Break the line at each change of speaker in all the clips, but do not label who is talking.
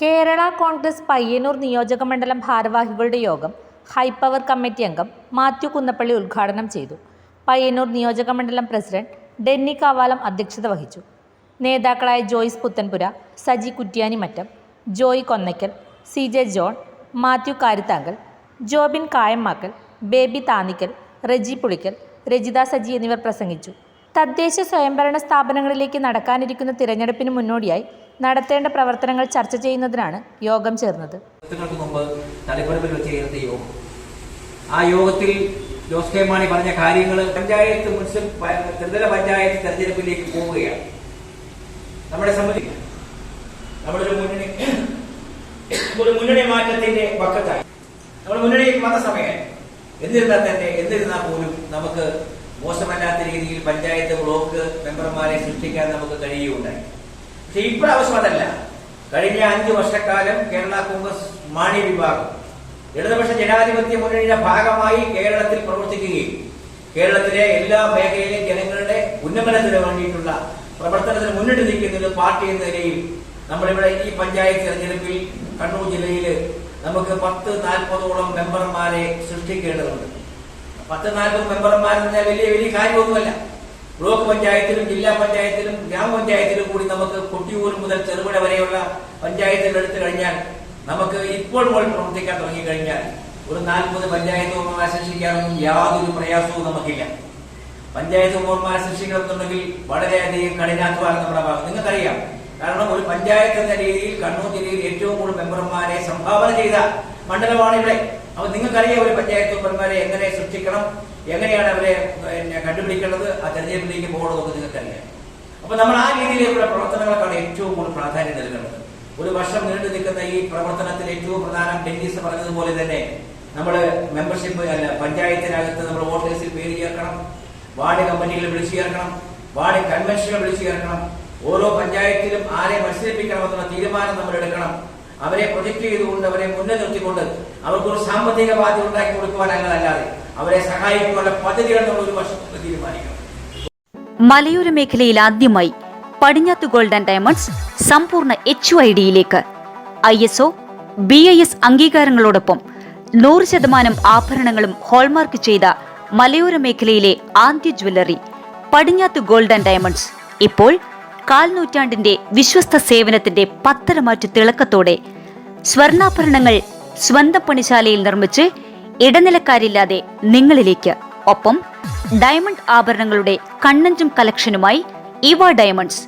കേരള കോൺഗ്രസ് പയ്യന്നൂർ നിയോജക മണ്ഡലം ഭാരവാഹികളുടെ യോഗം ഹൈപ്പവർ കമ്മിറ്റി അംഗം മാത്യു കുന്നപ്പള്ളി ഉദ്ഘാടനം ചെയ്തു. പയ്യന്നൂർ നിയോജകമണ്ഡലം പ്രസിഡന്റ് ഡെന്നി കാവാലം അധ്യക്ഷത വഹിച്ചു. നേതാക്കളായ Joyce Puthenpura Saji Kuttiyanimattam Joy Konnakkal C J John Mathew Karithankal Jobin Kayammakkal Baby Thannikkal Reji Pulickal Rajitha Saji എന്നിവർ പ്രസംഗിച്ചു. തദ്ദേശ സ്വയംഭരണ സ്ഥാപനങ്ങളിലേക്ക് നടക്കാനിരിക്കുന്ന തിരഞ്ഞെടുപ്പിന് മുന്നോടിയായി നടത്തേണ്ട പ്രവർത്തനങ്ങൾ ചർച്ച ചെയ്യുന്നതിനാണ് യോഗം ചേർന്നത്.
ആ യോഗത്തിൽ ജോസ് കെ മാണി പറഞ്ഞ കാര്യങ്ങൾ പഞ്ചായത്ത് മുനിസിപ്പൽ ത്രിതല പഞ്ചായത്ത് തെരഞ്ഞെടുപ്പിലേക്ക് പോവുകയാണ്. നമ്മളെ സംബന്ധിച്ച് നമ്മളൊരു മുന്നണി ഒരു മുന്നണി മാറ്റത്തിന്റെ പക്കത്തായി നമ്മൾ മുന്നണി വന്ന സമയം എന്നിരുന്നാൽ തന്നെ എന്നിരുന്നാൽ പോലും നമുക്ക് മോശമല്ലാത്ത രീതിയിൽ പഞ്ചായത്ത് ബ്ലോക്ക് മെമ്പർമാരെ സൃഷ്ടിക്കാൻ നമുക്ക് കഴിയുകയുണ്ടായി. പക്ഷെ ഇപ്രാവശ്യം അതല്ല. കഴിഞ്ഞ അഞ്ചു വർഷക്കാലം കേരള കോൺഗ്രസ് മാണി വിഭാഗം ഇടതുപക്ഷ ജനാധിപത്യ മുന്നണിയുടെ ഭാഗമായി കേരളത്തിൽ പ്രവർത്തിക്കുകയും കേരളത്തിലെ എല്ലാ മേഖലയിലെ ജനങ്ങളുടെ ഉന്നമനത്തിന് വേണ്ടിയിട്ടുള്ള പ്രവർത്തനത്തിന് മുന്നിട്ട് നിൽക്കുന്ന ഒരു പാർട്ടി എന്ന നിലയിൽ നമ്മളിവിടെ ഈ പഞ്ചായത്ത് തെരഞ്ഞെടുപ്പിൽ കണ്ണൂർ ജില്ലയിൽ നമുക്ക് പത്ത് നാൽപ്പതോളം മെമ്പർമാരെ സൃഷ്ടിക്കേണ്ടതുണ്ട്. പത്ത് നാൽപ്പത് മെമ്പർമാരെന്ന് വലിയ വലിയ കാര്യമൊന്നുമല്ല. ബ്ലോക്ക് പഞ്ചായത്തിലും ജില്ലാ പഞ്ചായത്തിലും ഗ്രാമപഞ്ചായത്തിലും കൂടി നമുക്ക് കൊട്ടിയൂർ മുതൽ ചെറുപുഴ വരെയുള്ള പഞ്ചായത്തുകൾ എടുത്തു കഴിഞ്ഞാൽ നമുക്ക് ഇപ്പോൾ മുതൽ പ്രവർത്തിക്കാൻ തുടങ്ങിക്കഴിഞ്ഞാൽ ഒരു നാൽപ്പത് പഞ്ചായത്ത് മെമ്പർമാരെ സൃഷ്ടിക്കാനൊന്നും യാതൊരു പ്രയാസവും നമുക്കില്ല. പഞ്ചായത്ത് മെമ്പർമാരെ സൃഷ്ടിക്കണമെന്നുണ്ടെങ്കിൽ വളരെയധികം കഠിനാധ്വാനം നമ്മുടെ ഭാഗം നിങ്ങൾക്കറിയാം കാരണം ഒരു പഞ്ചായത്ത് എന്ന രീതിയിൽ കണ്ണൂർ ജില്ലയിൽ ഏറ്റവും കൂടുതൽ മെമ്പർമാരെ സംഭാവന ചെയ്ത മണ്ഡലമാണ് ഇവിടെ. അപ്പൊ നിങ്ങൾക്കറിയാം ഒരു പഞ്ചായത്ത് മെമ്പർമാരെ എങ്ങനെ സൃഷ്ടിക്കണം എങ്ങനെയാണ് അവരെ പിന്നെ കണ്ടുപിടിക്കേണ്ടത് ആ തെരഞ്ഞെടുപ്പിലേക്ക് പോകണമെന്നൊക്കെ നിങ്ങൾക്കറിയാം. അപ്പൊ നമ്മൾ ആ രീതിയിലുള്ള പ്രവർത്തനങ്ങൾക്കാണ് ഏറ്റവും കൂടുതൽ പ്രാധാന്യം നൽകുന്നത്. ഒരു വർഷം നീണ്ടു നിൽക്കുന്ന ഈ പ്രവർത്തനത്തിൽ ഏറ്റവും പ്രധാനം ഡെന്നീസ് പറഞ്ഞതുപോലെ തന്നെ നമ്മൾ മെമ്പർഷിപ്പ് അല്ല പഞ്ചായത്തിനകത്ത് നമ്മൾ വോട്ടേഴ്സിൽ പേര് ചേർക്കണം വാർഡ് കമ്മിറ്റികൾ വിളിച്ചു ചേർക്കണം വാർഡ് കൺവെൻഷനുകൾ വിളിച്ചു ചേർക്കണം ഓരോ പഞ്ചായത്തിലും ആരെ മത്സരിപ്പിക്കണമെന്നുള്ള തീരുമാനം നമ്മൾ എടുക്കണം. അവരെ പ്രൊജക്ട് ചെയ്തുകൊണ്ട് അവരെ മുന്നിൽ നിർത്തിക്കൊണ്ട് അവർക്കൊരു സാമ്പത്തിക ബാധ്യത ഉണ്ടാക്കി കൊടുക്കുവാൻ അങ്ങനല്ലാതെ അവരെ സഹായിക്കാനുള്ള പദ്ധതികൾ നമ്മൾ ഒരു വർഷത്തിൽ തീരുമാനിക്കണം.
മലയോര മേഖലയിൽ ആദ്യമായി പടിഞ്ഞാത്ത് ഗോൾഡ് ആൻഡ് ഡയമണ്ട്സ് സമ്പൂർണ എച്ച് ഐ ഡിയിലേക്ക് I S O B I S അംഗീകാരങ്ങളോടൊപ്പം നൂറ് ശതമാനം ആഭരണങ്ങളും ഹോൾമാർക്ക് ചെയ്ത മലയോര മേഖലയിലെ ആദ്യ jewellery Padinjath gold and diamonds. ഇപ്പോൾ കാൽനൂറ്റാണ്ടിന്റെ വിശ്വസ്ത സേവനത്തിന്റെ പത്തരമാറ്റു തിളക്കത്തോടെ സ്വർണാഭരണങ്ങൾ സ്വന്തം പണിശാലയിൽ നിർമ്മിച്ച് ഇടനിലക്കാരില്ലാതെ നിങ്ങളിലേക്ക്. ഒപ്പം ഡയമണ്ട് ആഭരണങ്ങളുടെ കണ്ണഞ്ചും കളക്ഷനുമായി ഇവ diamonds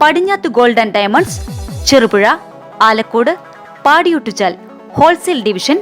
Padinjath gold and diamonds Cherupuzha Alakode Padiyottuchal wholesale division